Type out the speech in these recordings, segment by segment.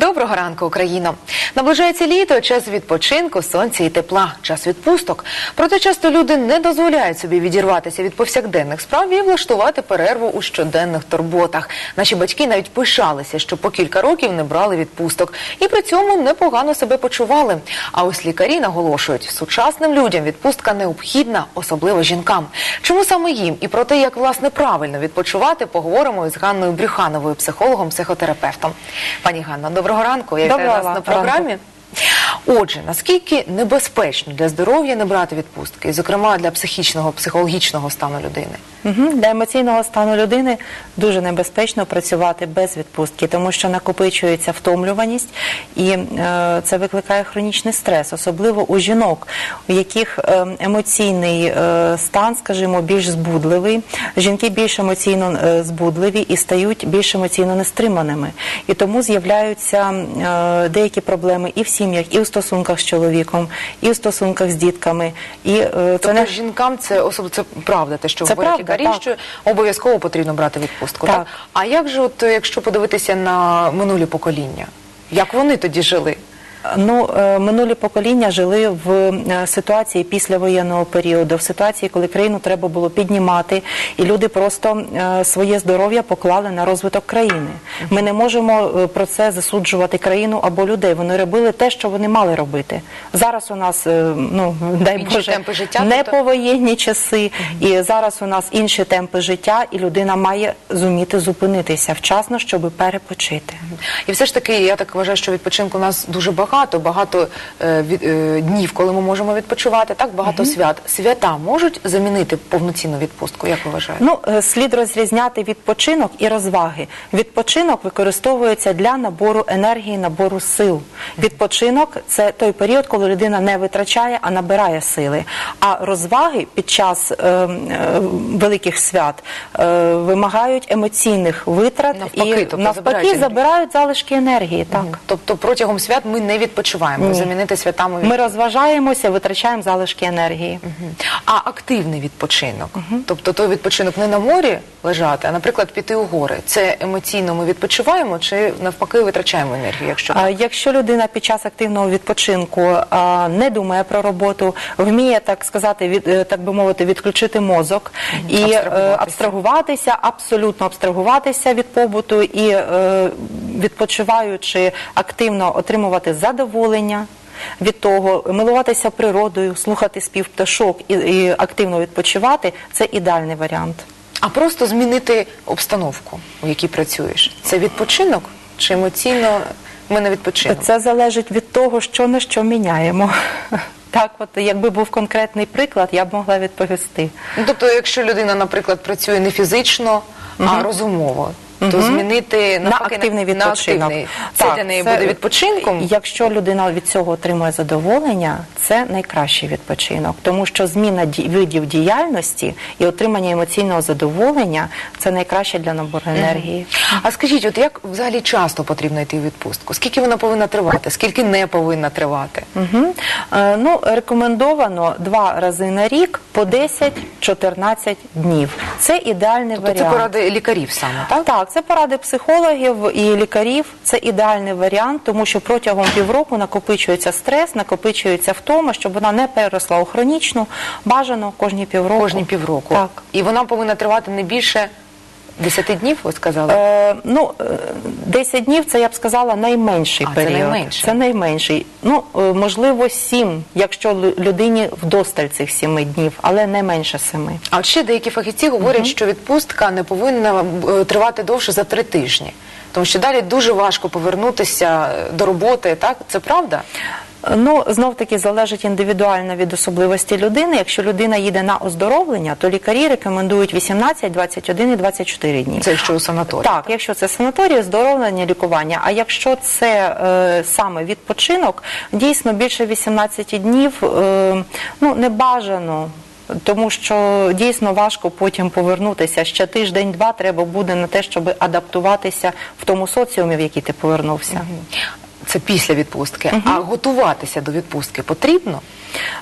Доброго ранку, Україно! Наближається літо, час відпочинку, сонця і тепла, час відпусток. Проте часто люди не дозволяють собі відірватися від повсякденних справ і влаштувати перерву у щоденних турботах. Наші батьки навіть пишалися, що по кілька років не брали відпусток, і при цьому непогано себе почували. А ось лікарі наголошують, сучасним людям відпустка необхідна, особливо жінкам. Чому саме їм і про те, як власне правильно відпочивати, поговоримо із Ганною Брюхановою, психологом-психотерапевтом. Пані Ганна, доброго ранку. Я вітаю Доброго вас на ранку. Отже, наскільки небезпечно для здоров'я не брати відпустки, зокрема для психічного, психологічного стану людини? Угу. Для емоційного стану людини дуже небезпечно працювати без відпустки, тому що накопичується втомлюваність, і е, це викликає хронічний стрес, особливо у жінок, у яких е, емоційний е, стан, скажімо, більш збудливий. Жінки більш емоційно е, збудливі і стають більш емоційно нестриманими. І тому з'являються е, деякі проблеми і в сім'ях, і у стосунках з чоловіком, і в стосунках з дітками. І е, це Тобто не жінкам це особливо це правда, те, що Це говорять правда, лікарі, так. що обов'язково потрібно брати відпустку. Так. Так. А як же, от е, якщо подивитися на минулі покоління, як вони тоді жили? Ну, е, минулі покоління жили в е, ситуації післявоєнного періоду, в ситуації, коли країну треба було піднімати, і люди просто е, своє здоров'я поклали на розвиток країни. Ми не можемо про це засуджувати країну або людей. Вони робили те, що вони мали робити. Зараз у нас, ну дай Інші Боже, темпи життя, не тобто? повоєнні часи, і зараз у нас інші темпи життя, і людина має зуміти зупинитися вчасно, щоб перепочити. І все ж таки, я так вважаю, що відпочинку у нас дуже багато, багато е, від, е, днів, коли ми можемо відпочивати, так багато свят. Свята можуть замінити повноцінну відпустку, як ви вважаєте? Ну, е, слід розрізняти відпочинок і розваги. Відпочинок використовується для набору енергії, набору сил. Відпочинок це той період, коли людина не витрачає, а набирає сили. А розваги під час е, е, великих свят е, вимагають емоційних витрат Навпаки, і тобто навпаки забирають залишки енергії. Так. Тобто протягом свят ми не відпочиваємо, Ні. замінити святами Ми розважаємося, витрачаємо залишки енергії. А активний відпочинок, тобто той відпочинок не на морі лежати, а, наприклад, піти у гори. Це емоційно ми відпочиваємо чи навпаки витрачаємо енергію? Якщо А Якщо людина під час активного відпочинку а, не думає про роботу, вміє так сказати, від е, так би мовити, відключити мозок і е, Абстрагуватися. абстрагуватися, абсолютно абстрагуватися від побуту і е, відпочиваючи активно отримувати задоволення. Від того милуватися природою, слухати спів пташок і, і активно відпочивати це ідеальний варіант. а просто змінити обстановку, у якій працюєш, це відпочинок чи емоційно ми не відпочинок? Це залежить від того, що на що міняємо. Так, от якби був конкретний приклад, я б могла відповісти. Ну, тобто, якщо людина, наприклад, працює не фізично, а розумово, то змінити на активний на відпочинок. активний. Це Так, для неї це- буде відпочинком. Якщо людина від цього отримує задоволення, це найкращий відпочинок, тому що зміна видів діяльності і отримання емоційного задоволення це найкраще для набору енергії. А скажіть, от як взагалі часто потрібно йти у відпустку? Скільки вона повинна тривати? Скільки не повинна тривати? Угу. Е, ну, рекомендовано два рази на рік по 10-14 днів. Це ідеальний Тобто це поради лікарів саме, так? Так, це поради психологів і лікарів. Це ідеальний варіант, тому що протягом півроку накопичується стрес, накопичується втома, щоб вона не переросла у хронічну, бажано кожні півроку. Кожні півроку. Так. І вона повинна тривати не більше 10 днів, ви сказали? Е, ну, е, 10 днів це я б сказала найменший А, це найменший. Це найменший. Ну, е, можливо, 7, якщо людині вдосталь цих 7 днів, але не менше 7. А от ще деякі фахівці говорять, що відпустка не повинна е, тривати довше за три тижні. Тому що далі дуже важко повернутися е, до роботи, так? Це правда? Ну, знов таки залежить індивідуально від особливості людини. Якщо людина їде на оздоровлення, то лікарі рекомендують 18, 21 і 24 дні. Це якщо у санаторії. Так, якщо це санаторій, оздоровлення, лікування. А якщо це е, саме відпочинок, дійсно більше 18 днів е, ну, не бажано. Тому що дійсно важко потім повернутися. Ще тиждень-два треба буде на те, щоб адаптуватися в тому соціумі, в який ти повернувся. Це після відпустки. А готуватися до відпустки потрібно?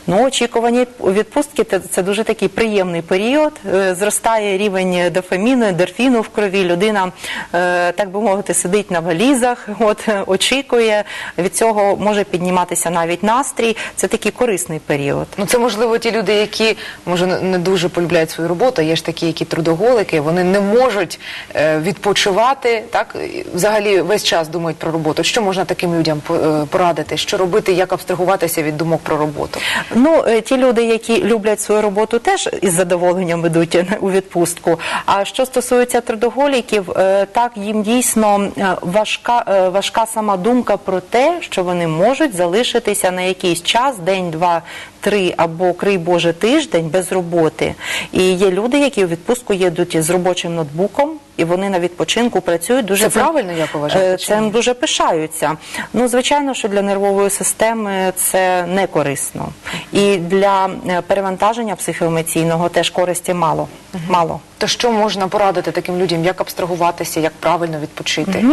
Ну, очікувані відпустки це, дуже такий приємний період. Е, Зростає рівень дофаміну, ендорфіну в крові. Людина, е, так би мовити, сидить на валізах, от очікує. Від цього може підніматися навіть настрій. Це такий корисний період. Ну це можливо ті люди, які може не- дуже полюбляють свою роботу. Є ж такі, які трудоголики, вони не можуть е, відпочивати, так взагалі весь час думають про роботу. Що можна таким людям по- порадити? Що робити, як абстрагуватися від думок про роботу? Ну, е, ті люди, які люблять свою роботу, теж із задоволенням йдуть е, у відпустку. А що стосується трудоголіків, е, так їм дійсно важка, важка сама думка про те, що вони можуть залишитися на якийсь час, день, два, три або крий Боже тиждень без роботи. І є люди, які у відпустку їдуть з робочим ноутбуком. І вони на відпочинку працюють дуже Це цим- правильно, як вважаєте, Е, чи Це дуже пишаються. Ну, звичайно, що для нервової системи це не корисно. І для е, перевантаження психоемоційного теж користі мало. мало. То що можна порадити таким людям, як абстрагуватися, як правильно відпочити?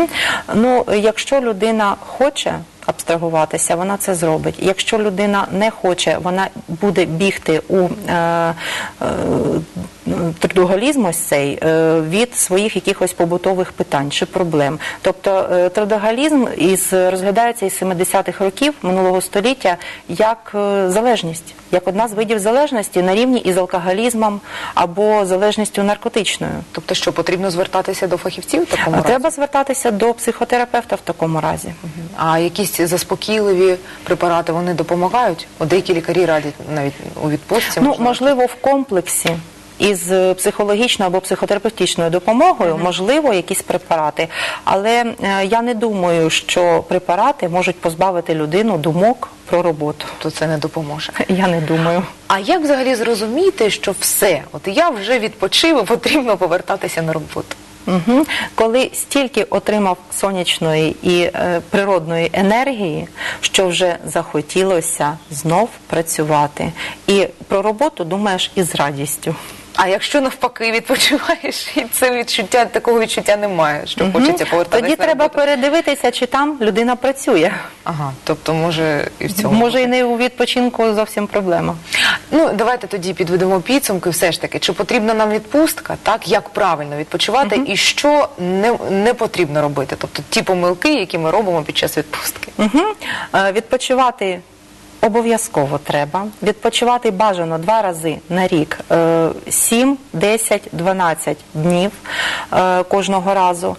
Ну, якщо людина хоче абстрагуватися, вона це зробить. Якщо людина не хоче, вона буде бігти у е, е, трудоголізм ось цей е, від своїх якихось побутових питань чи проблем. Тобто е, трудоголізм із розглядається із 70-х років минулого століття як е, залежність, як одна з видів залежності на рівні із алкоголізмом або залежністю наркотичною. Тобто, що потрібно звертатися до фахівців в такому разі? треба звертатися до психотерапевта в такому разі. А якісь заспокійливі препарати вони допомагають? От деякі лікарі радять навіть у відпустці. Ну, можливо, в комплексі. Із психологічною або психотерапевтичною допомогою можливо якісь препарати, але е, я не думаю, що препарати можуть позбавити людину думок про роботу. то це не допоможе. Я не думаю. А як взагалі зрозуміти, що все, от я вже відпочив, потрібно повертатися на роботу? Угу. Коли стільки отримав сонячної і е, природної енергії, що вже захотілося знов працювати, і про роботу думаєш із радістю. А якщо навпаки відпочиваєш, і це відчуття такого відчуття немає, що хочеться повертатися Тоді на треба роботу? передивитися, чи там людина працює. Ага, тобто може і в цьому. Може, і не у відпочинку зовсім проблема. Ну, давайте тоді підведемо підсумки. Все ж таки, чи потрібна нам відпустка, так як правильно відпочивати, і що не, не потрібно робити? Тобто ті помилки, які ми робимо під час відпустки. Угу. Відпочивати обов'язково треба. Відпочивати бажано два рази на рік. Е, 7, 10, 12 днів е, кожного разу.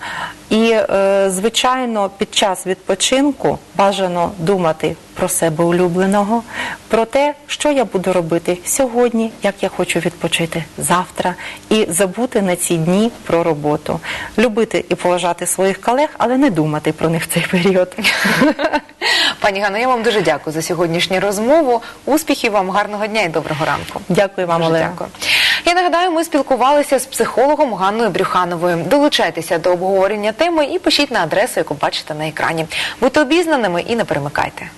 І, е, звичайно, під час відпочинку бажано думати про себе улюбленого, про те, що я буду робити сьогодні, як я хочу відпочити завтра, і забути на ці дні про роботу. Любити і поважати своїх колег, але не думати про них в цей період. Пані Ганно, я вам дуже дякую за сьогоднішню розмову. Успіхів вам, гарного дня і доброго ранку. Дякую вам, Олега. Я нагадаю, ми спілкувалися з психологом Ганною Брюхановою. Долучайтеся до обговорення теми і пишіть на адресу, яку бачите на екрані. Будьте обізнаними і не перемикайте.